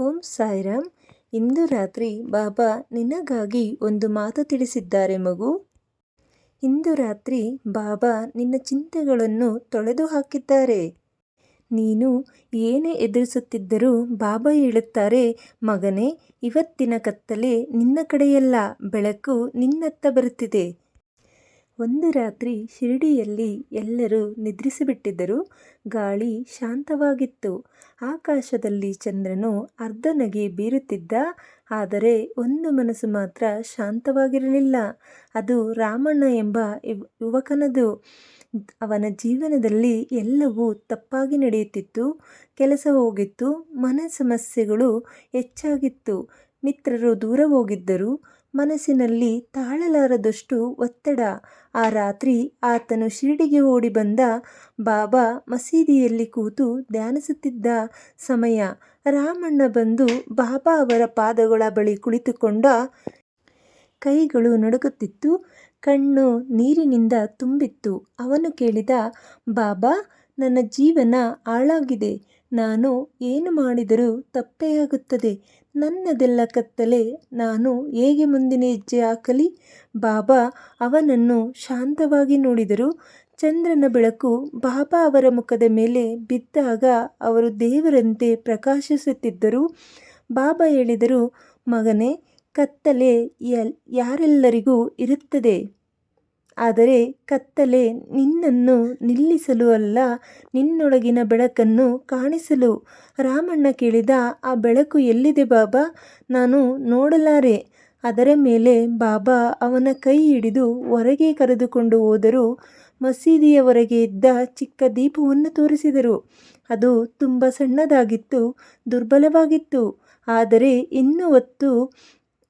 ಓಂ ಸಾಯಿರಾಮ್. ಇಂದು ರಾತ್ರಿ ಬಾಬಾ ನಿನಗಾಗಿ ಒಂದು ಮಾತು ತಿಳಿಸಿದ್ದಾರೆ ಮಗು. ಇಂದು ರಾತ್ರಿ ಬಾಬಾ ನಿನ್ನ ಚಿಂತೆಗಳನ್ನು ತೊಳೆದು ಹಾಕಿದ್ದಾರೆ. ನೀನು ಏನೇ ಎದುರಿಸುತ್ತಿದ್ದರೂ ಬಾಬಾ ಹೇಳುತ್ತಾರೆ, ಮಗನೇ, ಇವತ್ತಿನ ಕತ್ತಲೆ ನಿನ್ನ ಕಡೆಯಲ್ಲ, ಬೆಳಕು ನಿನ್ನತ್ತ ಬರುತ್ತಿದೆ. ಒಂದು ರಾತ್ರಿ ಶಿರಡಿಯಲ್ಲಿ ಎಲ್ಲರೂ ನಿದ್ರಿಸಿಬಿಟ್ಟಿದ್ದರು ಗಾಳಿ ಶಾಂತವಾಗಿತ್ತು. ಆಕಾಶದಲ್ಲಿ ಚಂದ್ರನು ಅರ್ಧನಗೆ ಬೀರುತ್ತಿದ್ದ, ಆದರೆ ಒಂದು ಮನಸ್ಸು ಮಾತ್ರ ಶಾಂತವಾಗಿರಲಿಲ್ಲ. ಅದು ರಾಮಣ್ಣ ಎಂಬ ಯುವಕನದು. ಅವನ ಜೀವನದಲ್ಲಿ ಎಲ್ಲವೂ ತಪ್ಪಾಗಿ ನಡೆಯುತ್ತಿತ್ತು, ಕೆಲಸ ಹೋಗಿತ್ತು, ಮನೆ ಸಮಸ್ಯೆಗಳು ಹೆಚ್ಚಾಗಿತ್ತು. ಮಿತ್ರರು ದೂರ ಹೋಗಿದ್ದರು ಮನಸ್ಸಿನಲ್ಲಿ ತಾಳಲಾರದಷ್ಟು ಒತ್ತಡ. ಆ ರಾತ್ರಿ ಆತನು ಶಿರಡಿಗೆ ಓಡಿ ಬಂದ ಬಾಬಾ ಮಸೀದಿಯಲ್ಲಿ ಕೂತು ಧ್ಯಾನಿಸುತ್ತಿದ್ದ ಸಮಯ. ರಾಮಣ್ಣ ಬಂದು ಬಾಬಾ ಅವರ ಪಾದಗಳ ಬಳಿ ಕುಳಿತುಕೊಂಡ ಕೈಗಳು ನಡುಗುತ್ತಿತ್ತು. ಕಣ್ಣು ನೀರಿನಿಂದ ತುಂಬಿತ್ತು. ಅವನು ಕೇಳಿದ, ಬಾಬಾ, ನನ್ನ ಜೀವನ ಹಾಳಾಗಿದೆ. ನಾನು ಏನು ಮಾಡಿದರೂ ತಪ್ಪೇ ಆಗುತ್ತದೆ. ನನ್ನದೆಲ್ಲ ಕತ್ತಲೆ, ನಾನು ಹೇಗೆ ಮುಂದಿನ ಹೆಜ್ಜೆ ಹಾಕಲಿ? ಬಾಬಾ ಅವನನ್ನು ಶಾಂತವಾಗಿ ನೋಡಿದರು. ಚಂದ್ರನ ಬೆಳಕು ಬಾಬಾ ಅವರ ಮುಖದ ಮೇಲೆ ಬಿದ್ದಾಗ ಅವರು ದೇವರಂತೆ ಪ್ರಕಾಶಿಸುತ್ತಿದ್ದರು. ಬಾಬಾ ಹೇಳಿದರು, ಮಗನೇ, ಕತ್ತಲೆ ಎಲ್ ಯಾರೆಲ್ಲರಿಗೂ ಇರುತ್ತದೆ. ಆದರೆ ಕತ್ತಲೆ ನಿನ್ನನ್ನು ನಿಲ್ಲಿಸಲು ಅಲ್ಲ, ನಿನ್ನೊಳಗಿನ ಬೆಳಕನ್ನು ಕಾಣಿಸಲು. ರಾಮಣ್ಣ ಕೇಳಿದ, ಆ ಬೆಳಕು ಎಲ್ಲಿದೆ ಬಾಬಾ? ನಾನು ನೋಡಲಾರೆ. ಅದರ ಮೇಲೆ ಬಾಬಾ ಅವನ ಕೈ ಹಿಡಿದು ಹೊರಗೆ ಕರೆದುಕೊಂಡು ಹೋದರು. ಮಸೀದಿಯವರೆಗೆ ಇದ್ದ ಚಿಕ್ಕ ದೀಪವನ್ನು ತೋರಿಸಿದರು. ಅದು ತುಂಬ ಸಣ್ಣದಾಗಿತ್ತು, ದುರ್ಬಲವಾಗಿತ್ತು. ಆದರೆ ಇನ್ನೂ ಹೊತ್ತು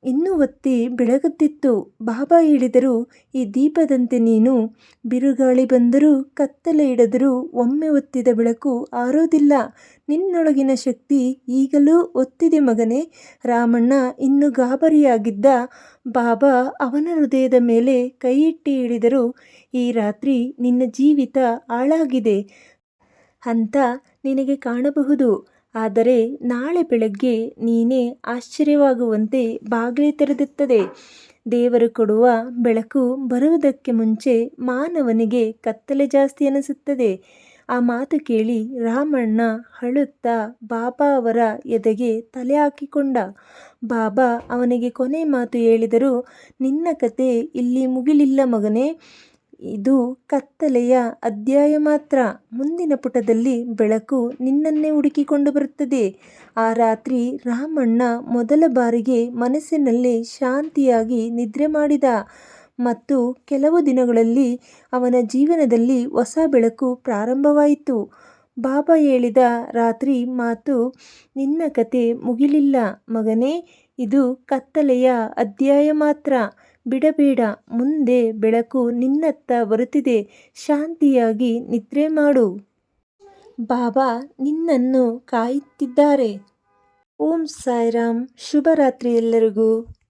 ಇನ್ನೂ ಒತ್ತಿ ಬೆಳಗುತ್ತಿತ್ತು. ಬಾಬಾ ಹೇಳಿದರು, ಈ ದೀಪದಂತೆ ನೀನು ಬಿರುಗಾಳಿ ಬಂದರೂ, ಕತ್ತಲೆ ಹಿಡಿದರೂ ಒಮ್ಮೆ ಒತ್ತಿದ ಬೆಳಕು ಆರೋದಿಲ್ಲ. ನಿನ್ನೊಳಗಿನ ಶಕ್ತಿ ಈಗಲೂ ಒತ್ತಿದೆ ಮಗನೇ. ರಾಮಣ್ಣ ಇನ್ನು ಗಾಬರಿಯಾಗಿದ್ದ ಬಾಬಾ ಅವನ ಹೃದಯದ ಮೇಲೆ ಕೈಯಿಟ್ಟು ಹೇಳಿದರು, ಈ ರಾತ್ರಿ ನಿನ್ನ ಜೀವಿತ ಹಾಳಾಗಿದೆ. ಅಂತ ನಿನಗೆ ಕಾಣಬಹುದು. ಆದರೆ ನಾಳೆ ಬೆಳಗ್ಗೆ ನೀನೇ ಆಶ್ಚರ್ಯವಾಗುವಂತೆ ಬಾಗಿಲು ತೆರೆದಿತ್ತದೆ. ದೇವರು ಕೊಡುವ ಬೆಳಕು ಬರುವುದಕ್ಕೆ ಮುಂಚೆ ಮಾನವನಿಗೆ ಕತ್ತಲೆ ಜಾಸ್ತಿ ಅನಿಸುತ್ತದೆ. ಆ ಮಾತು ಕೇಳಿ ರಾಮಣ್ಣ ಅಳುತ್ತಾ ಬಾಬಾ ಅವರ ಎದೆಗೆ ತಲೆ ಹಾಕಿಕೊಂಡ. ಬಾಬಾ ಅವನಿಗೆ ಕೊನೆ ಮಾತು ಹೇಳಿದರು, ನಿನ್ನ ಕತೆ ಇಲ್ಲಿ ಮುಗಿಲಿಲ್ಲ ಮಗನೇ. ಇದು ಕತ್ತಲೆಯ ಅಧ್ಯಾಯ ಮಾತ್ರ. ಮುಂದಿನ ಪುಟದಲ್ಲಿ ಬೆಳಕು ನಿನ್ನನ್ನೇ ಹುಡುಕಿಕೊಂಡು ಬರುತ್ತದೆ. ಆ ರಾತ್ರಿ ರಾಮಣ್ಣ ಮೊದಲ ಬಾರಿಗೆ ಮನಸ್ಸಿನಲ್ಲಿ ಶಾಂತಿಯಾಗಿ ನಿದ್ರೆ ಮಾಡಿದ. ಮತ್ತು ಕೆಲವು ದಿನಗಳಲ್ಲಿ ಅವನ ಜೀವನದಲ್ಲಿ ಹೊಸ ಬೆಳಕು ಪ್ರಾರಂಭವಾಯಿತು. ಬಾಬಾ ಹೇಳಿದ ರಾತ್ರಿ ಮಾತು ನಿನ್ನ ಕತೆ ಮುಗಿಲಿಲ್ಲ ಮಗನೇ, ಇದು ಕತ್ತಲೆಯ ಅಧ್ಯಾಯ ಮಾತ್ರ. ಬಿಡಬೇಡ, ಮುಂದೆ ಬೆಳಕು ನಿನ್ನತ್ತ ಬರುತ್ತಿದೆ, ಶಾಂತಿಯಾಗಿ ನಿದ್ರೆ ಮಾಡು. ಬಾಬಾ ನಿನ್ನನ್ನು ಕಾಯುತ್ತಿದ್ದಾರೆ. ಓಂ ಸಾಯಿರಾಮ್ ಶುಭರಾತ್ರಿ ಎಲ್ಲರಿಗೂ.